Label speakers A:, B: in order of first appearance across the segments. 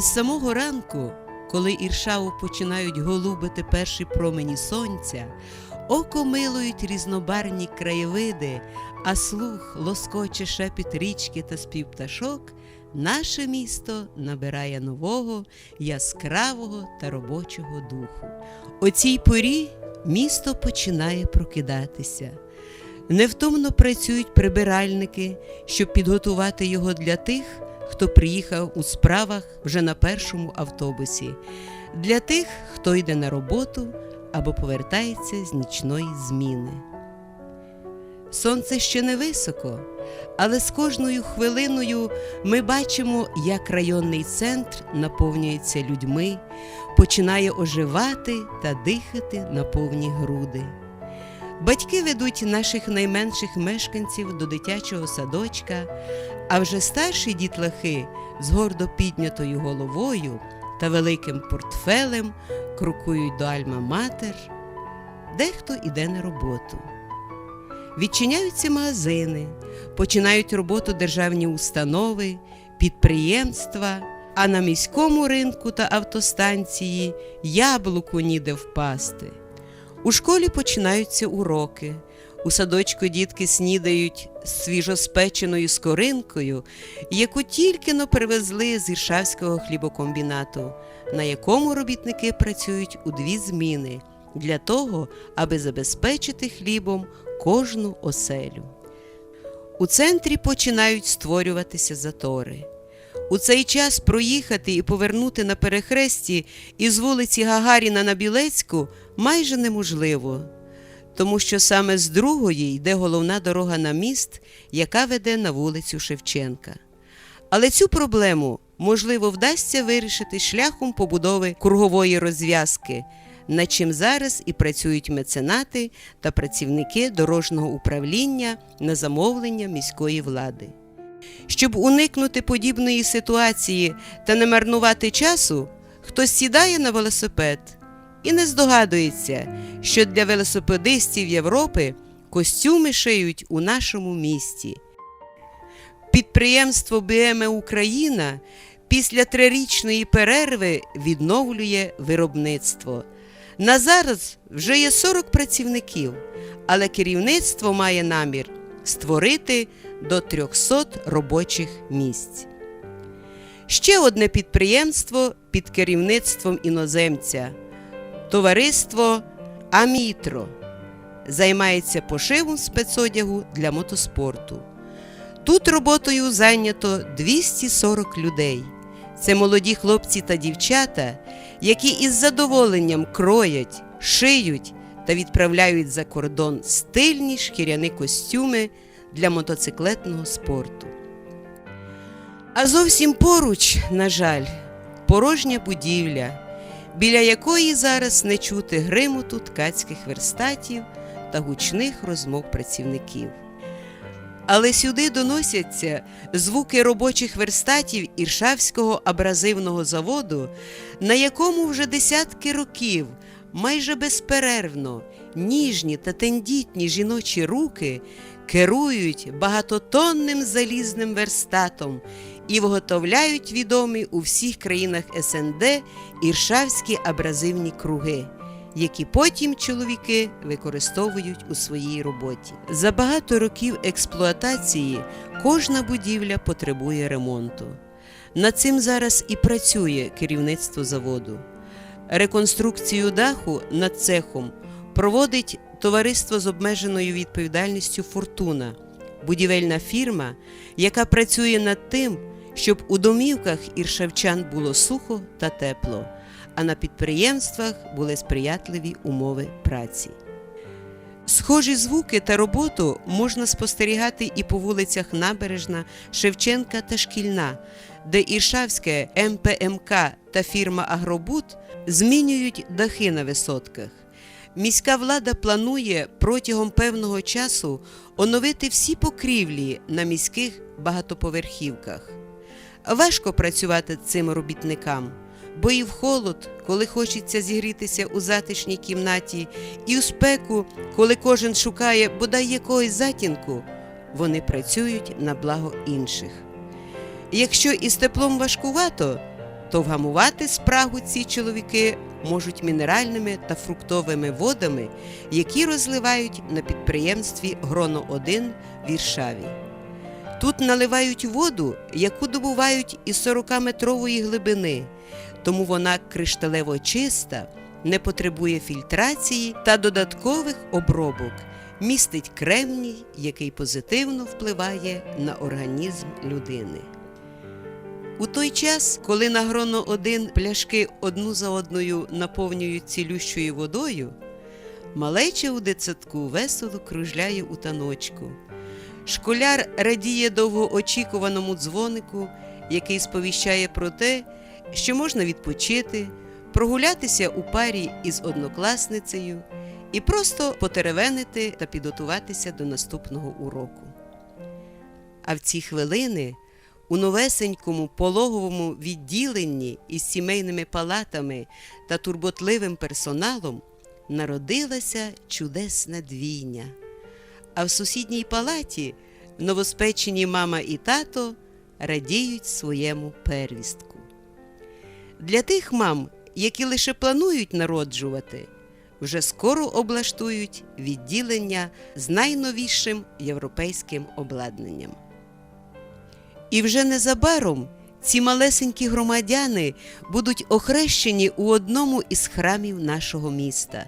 A: Із самого ранку, коли Іршаву починають голубити перші промені сонця, око милують різнобарвні краєвиди, а слух лоскоче шепіт річки та спів пташок, наше місто набирає нового, яскравого та робочого духу. О цій порі місто починає прокидатися. Невтомно працюють прибиральники, щоб підготувати його для тих, хто приїхав у справах вже на першому автобусі, для тих, хто йде на роботу або повертається з нічної зміни. Сонце ще не високо, але з кожною хвилиною ми бачимо, як районний центр наповнюється людьми, починає оживати та дихати на повні груди. Батьки ведуть наших найменших мешканців до дитячого садочка, а вже старші дітлахи з гордо піднятою головою та великим портфелем крокують до Альма-Матер, дехто іде на роботу. Відчиняються магазини, починають роботу державні установи, підприємства, а на міському ринку та автостанції яблуку ніде впасти. У школі починаються уроки. У садочку дітки снідають свіжоспеченою скоринкою, яку тільки но привезли з Іршавського хлібокомбінату, на якому робітники працюють у дві зміни для того, аби забезпечити хлібом кожну оселю. У центрі починають створюватися затори. У цей час проїхати і повернути на перехресті із вулиці Гагаріна на Білецьку майже неможливо, тому що саме з другої йде головна дорога на міст, яка веде на вулицю Шевченка. Але цю проблему можливо вдасться вирішити шляхом побудови кругової розв'язки, над чим зараз і працюють меценати та працівники дорожнього управління на замовлення міської влади. Щоб уникнути подібної ситуації та не марнувати часу, хтось сідає на велосипед і не здогадується, що для велосипедистів Європи костюми шиють у нашому місті. Підприємство BM Україна після трирічної перерви відновлює виробництво. На зараз вже є 40 працівників, але керівництво має намір створити до 300 робочих місць. Ще одне підприємство під керівництвом іноземця товариство Амітро займається пошивом спецодягу для мотоспорту. Тут роботою зайнято 240 людей. Це молоді хлопці та дівчата, які із задоволенням кроять, шиють та відправляють за кордон стильні шкіряні костюми для мотоциклетного спорту. А зовсім поруч, на жаль, порожня будівля, біля якої зараз не чути гримуту ткацьких верстатів та гучних розмов працівників. Але сюди доносяться звуки робочих верстатів Іршавського абразивного заводу, на якому вже десятки років майже безперервно ніжні та тендітні жіночі руки керують багатотонним залізним верстатом і виготовляють відомі у всіх країнах СНД іршавські абразивні круги, які потім чоловіки використовують у своїй роботі. За багато років експлуатації кожна будівля потребує ремонту. Над цим зараз і працює керівництво заводу. Реконструкцію даху над цехом проводить товариство з обмеженою відповідальністю Фортуна, будівельна фірма, яка працює над тим, щоб у домівках іршавчан було сухо та тепло, а на підприємствах були сприятливі умови праці. Схожі звуки та роботу можна спостерігати і по вулицях Набережна, Шевченка та Шкільна, де Іршавське МПМК та фірма Агробут змінюють дахи на висотках. Міська влада планує протягом певного часу оновити всі покрівлі на міських багатоповерхівках. Важко працювати цим робітникам, бо і в холод, коли хочеться зігрітися у затишній кімнаті, і у спеку, коли кожен шукає бодай якогось затінку, вони працюють на благо інших. Якщо із теплом важкувато, то вгамувати спрагу ці чоловіки можуть мінеральними та фруктовими водами, які розливають на підприємстві Гроно 1 в Віршаві. Тут наливають воду, яку добувають із 40-метрової глибини, тому вона кришталево чиста, не потребує фільтрації та додаткових обробок, містить кремній, який позитивно впливає на організм людини. У той час, коли на гроно 1 пляшки одну за одною наповнюють цілющою водою, малеча у дитсадку весело кружляє у таночку. Школяр радіє довгоочікуваному дзвонику, який сповіщає про те, що можна відпочити, прогулятися у парі із однокласницею і просто потеревенити та підготуватися до наступного уроку. А в ці хвилини у новесенькому пологовому відділенні із сімейними палатами та турботливим персоналом народилася чудесна двійня. А в сусідній палаті новоспечені мама і тато радіють своєму первістку. Для тих мам, які лише планують народжувати, вже скоро облаштують відділення з найновішим європейським обладнанням. І вже незабаром ці малесенькі громадяни будуть охрещені у одному із храмів нашого міста.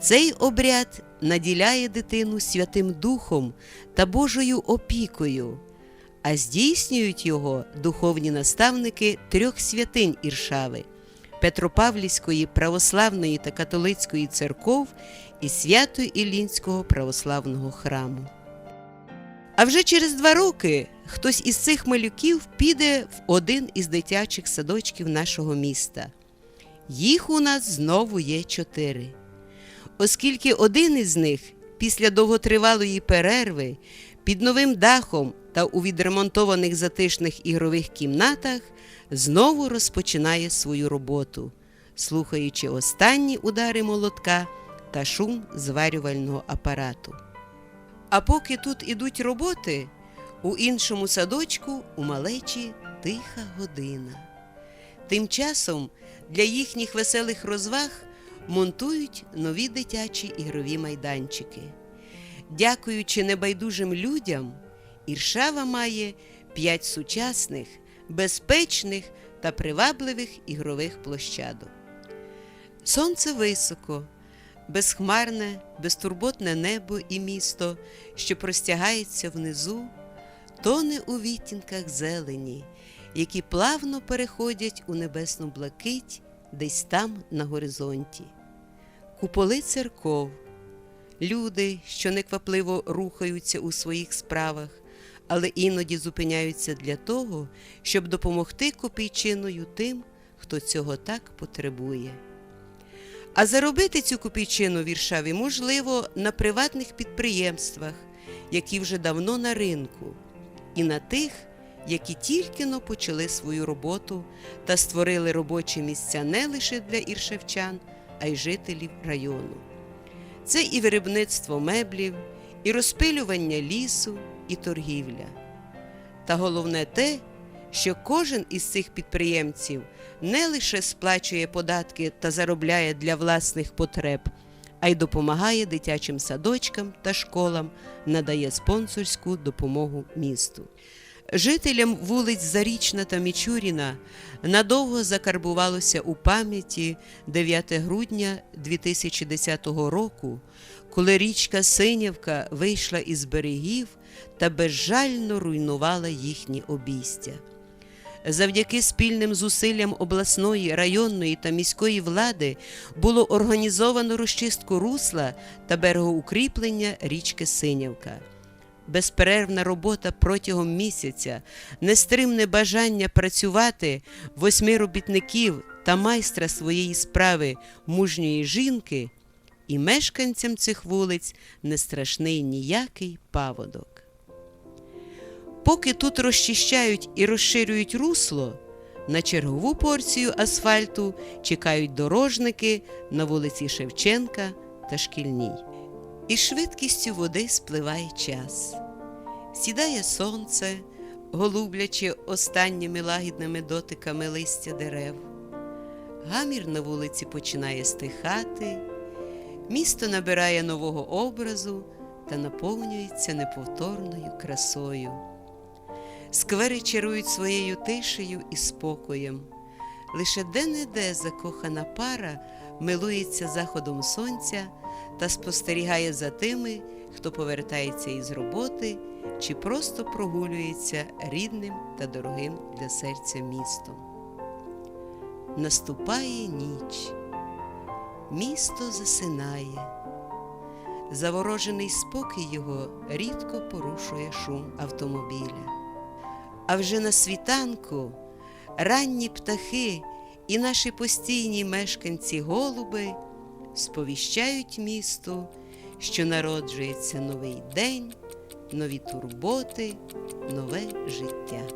A: Цей обряд наділяє дитину Святим Духом та Божою опікою, а здійснюють його духовні наставники трьох святинь Іршави Петропавлівської православної та католицької церков і Свято-Іллінського православного храму. А вже через два роки хтось із цих малюків піде в один із дитячих садочків нашого міста. Їх у нас знову є чотири. Оскільки один із них після довготривалої перерви під новим дахом та у відремонтованих затишних ігрових кімнатах знову розпочинає свою роботу, слухаючи останні удари молотка та шум зварювального апарату. А поки тут ідуть роботи, у іншому садочку у малечі тиха година. Тим часом для їхніх веселих розваг монтують нові дитячі ігрові майданчики. Дякуючи небайдужим людям, Іршава має п'ять сучасних, безпечних та привабливих ігрових площадок. Сонце високо, безхмарне, безтурботне небо і місто, що простягається внизу, тоне у відтінках зелені, які плавно переходять у небесну блакить десь там на горизонті. Куполи церков, люди, що неквапливо рухаються у своїх справах, але іноді зупиняються для того, щоб допомогти копійчиною тим, хто цього так потребує. А заробити цю копійчину в Віршаві можливо на приватних підприємствах, які вже давно на ринку, і на тих, які тільки но почали свою роботу та створили робочі місця не лише для іршевчан, а й жителів району. Це і виробництво меблів, і розпилювання лісу, і торгівля. Та головне те, що кожен із цих підприємців не лише сплачує податки та заробляє для власних потреб, а й допомагає дитячим садочкам та школам, надає спонсорську допомогу місту. Жителям вулиць Зарічна та Мічуріна надовго закарбувалося у пам'яті 9 грудня 2010 року, коли річка Синявка вийшла із берегів та безжально руйнувала їхні обійстя. Завдяки спільним зусиллям обласної, районної та міської влади було організовано розчистку русла та берегоукріплення річки Синявка. Безперервна робота протягом місяця, нестримне бажання працювати восьми робітників та майстра своєї справи мужньої жінки, і мешканцям цих вулиць не страшний ніякий паводок. Поки тут розчищають і розширюють русло, на чергову порцію асфальту чекають дорожники на вулиці Шевченка та Шкільній. І швидкістю води спливає час. Сідає сонце, голублячи останніми лагідними дотиками листя дерев. Гамір на вулиці починає стихати, місто набирає нового образу та наповнюється неповторною красою. Сквери чарують своєю тишею і спокоєм. Лише де-не-де закохана пара милується заходом сонця та спостерігає за тими, хто повертається із роботи чи просто прогулюється рідним та дорогим для серця містом. Наступає ніч, місто засинає. Заворожений спокій його рідко порушує шум автомобіля. А вже на світанку ранні птахи і наші постійні мешканці голуби сповіщають місту, що народжується новий день, нові турботи, нове життя.